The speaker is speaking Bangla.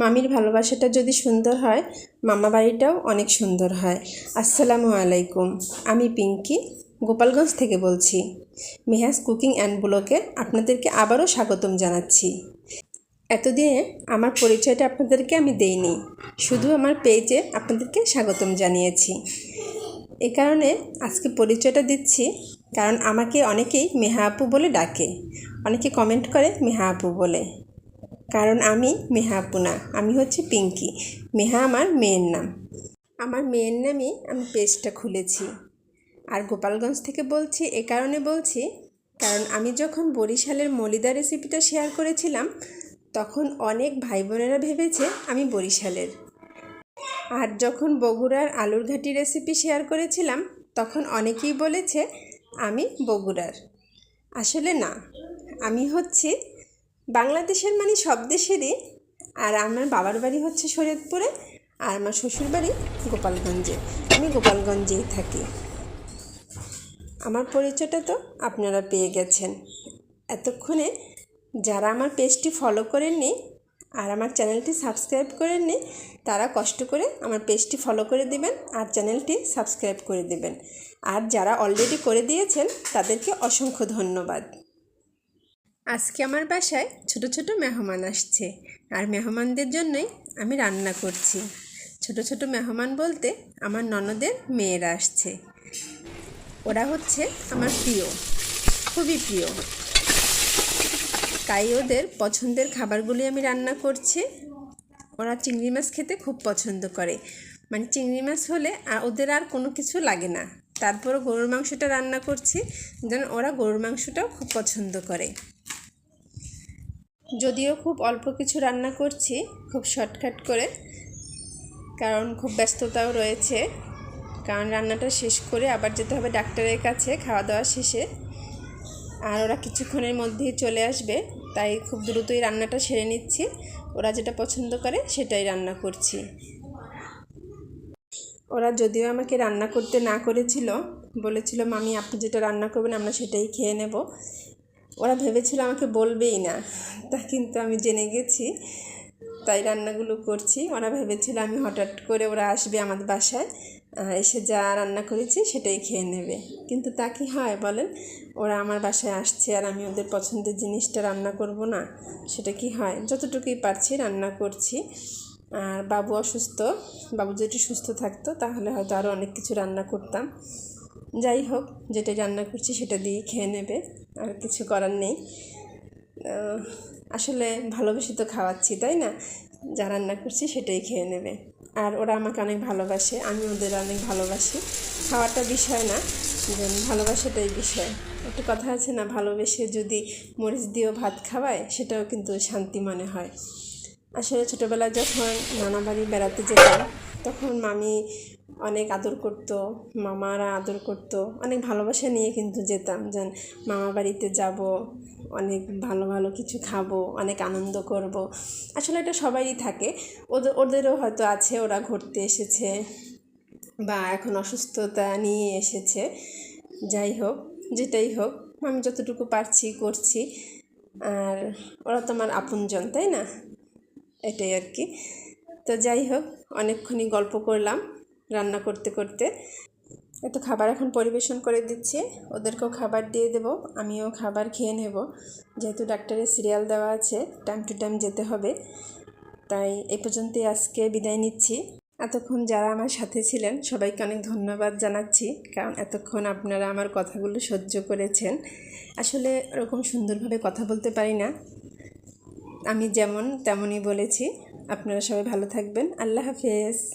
মামির ভালোবাসাটা যদি সুন্দর হয়, মামা বাড়িটাও অনেক সুন্দর হয়। আসসালামু আলাইকুম, আমি পিঙ্কি, গোপালগঞ্জ থেকে বলছি। মেহাজ কুকিং অ্যান্ড ব্লকে আপনাদেরকে আবারও স্বাগতম জানাচ্ছি। এতদিনে আমার পরিচয়টা আপনাদেরকে আমি দেইনি, শুধু আমার পেজে আপনাদেরকে স্বাগতম জানিয়েছি। এ কারণে আজকে পরিচয়টা দিচ্ছি, কারণ আমাকে অনেকেই মেহা আপু বলে ডাকে। অনেকে কমেন্ট করে মেহা আপু বলে। কারণ আমি মেহা আপু না, আমি হচ্ছে পিঙ্কি। মেহা আমার মেয়ের নাম। আমার মেয়ের নামে আমি পেজটা খুলেছি। আর গোপালগঞ্জ থেকে বলছি, এ কারণে বলছি, কারণ আমি যখন বরিশালের মলিদা রেসিপিটা শেয়ার করেছিলাম, তখন অনেক ভাই বোনেরা ভেবেছে আমি বরিশালের। আর যখন বগুড়ার আলুর ঘাটি রেসিপি শেয়ার করেছিলাম, তখন অনেকেই বলেছে আমি বগুড়ার। আসলে না, আমি হচ্ছি বাংলাদেশের মানে সব দেশেরই। আর আমার বাবার বাড়ি হচ্ছে শরীয়তপুরে, আর আমার শ্বশুর বাড়ি গোপালগঞ্জে। আমি গোপালগঞ্জেই থাকি। আমার পরিচয়টা তো আপনারা পেয়ে গেছেন। এতক্ষণে যারা আমার পেজটি ফলো করেননি আর আমার চ্যানেলটি সাবস্ক্রাইব করেননি, তারা কষ্ট করে আমার পেজটি ফলো করে দিবেন আর চ্যানেলটি সাবস্ক্রাইব করে দেবেন। আর যারা অলরেডি করে দিয়েছেন, তাদেরকে অসংখ্য ধন্যবাদ। আজকে আমার বাসায় ছোট ছোট মেহমান আসছে আর মেহমানদের জন্যই আমি রান্না করছি। ছোট ছোট মেহমান বলতে আমার ননদের মেয়েরা আসছে। ওরা হচ্ছে আমার প্রিয়, খুবই প্রিয়। তাই ওদের পছন্দের খাবারগুলি আমি রান্না করছি। ওরা চিংড়ি মাছ খেতে খুব পছন্দ করে। মানে চিংড়ি মাছ হলে ওদের আর কোনো কিছু লাগে না। তারপরও গরুর মাংসটা রান্না করছি। যেন ওরা গরুর মাংসটাও খুব পছন্দ করে। যদিও খুব অল্প কিছু রান্না করছি, খুব শর্টকাট করে, কারণ খুব ব্যস্ততাও রয়েছে। কারণ রান্নাটা শেষ করে আবার যেতে হবে ডাক্তারের কাছে খাওয়া দাওয়া শেষে। আর ওরা কিছুক্ষণের মধ্যেই চলে আসবে, তাই খুব দ্রুতই রান্নাটা সেরে নিচ্ছি। ওরা যেটা পছন্দ করে সেটাই রান্না করছি। ওরা যদিও আমাকে রান্না করতে না করেছিল, বলেছিল, মামি, আপনি যেটা রান্না করবেন, আমরা সেটাই খেয়ে নেব। ওরা ভেবেছিল আমাকে বলবেই না। তা কিন্তু আমি জেনে গেছি। তাই রান্নাগুলো করছি। ওরা ভেবেছিল আমি হঠাৎ করে ওরা আসবে আমাদের বাসায় এসে যা রান্না করেছি সেটাই খেয়ে নেবে। কিন্তু তা কি হয় বলেন? ওরা আমার বাসায় আসছে আর আমি ওদের পছন্দের জিনিসটা রান্না করব না, সেটা কি হয়? যতটুকুই পারছি রান্না করছি। আর বাবু অসুস্থ, বাবু যদি সুস্থ থাকতো তাহলে হয়তো আরও অনেক কিছু রান্না করতাম। যাই হোক, যেটা রান্না করছি সেটা দিয়েই খেয়ে নেবে, আর কিছু করার নেই। আসলে ভালোবেসে তো খাওয়াচ্ছি, তাই না? যা রান্না করছি সেটাই খেয়ে নেবে। আর ওরা আমাকে অনেক ভালোবাসে, আমি ওদের অনেক ভালোবাসি। খাওয়াটা বিষয় না ভালোবাসাটাই বিষয়। একটা কথা আছে না, ভালোবেসে যদি মরিচ দিয়েও ভাত খাওয়ায়, সেটাও কিন্তু শান্তি মনে হয়। আসলে ছোটোবেলায় যখন নানা বাড়ি বেড়াতে যেতাম, তখন মামি অনেক আদর করতো, মামারা আদর করতো, অনেক ভালোবাসা নিয়ে কিন্তু যেতাম যেন মামা বাড়িতে যাব, অনেক ভালো ভালো কিছু খাব, অনেক আনন্দ করব। আসলে এটা সবারই থাকে, ওদের, ওদেরও হয়তো আছে, ওরা ঘুরতে এসেছে বা এখন অসুস্থতা নিয়ে এসেছে, যাই হোক, যেটাই হোক, আমি যতটুকু পারছি করছি, আর ওরা তো আমার আপনজন, তাই না এটাই আর কি। তো যাই হোক, অনেকক্ষণই গল্প করলাম, রান্না করতে করতে। এত খাবার এখন পরিবেশন করে দিচ্ছি, ওদেরকেও খাবার দিয়ে দেব, আমিও খাবার খেয়ে নেব। যেহেতু ডাক্তারের সিরিয়াল দেওয়া আছে টাইম টু টাইম যেতে হবে। তাই এ পর্যন্তই আজকে বিদায় নিচ্ছি। এতক্ষণ যারা আমার সাথে ছিলেন, সবাইকে অনেক ধন্যবাদ জানাচ্ছি, কারণ এতক্ষণ আপনারা আমার কথাগুলো সহ্য করেছেন। আসলে ওরকম সুন্দরভাবে কথা বলতে পারি না। আমি যেমন তেমনই বলেছি। আপনারা সবাই ভালো থাকবেন। আল্লাহ হাফেজ।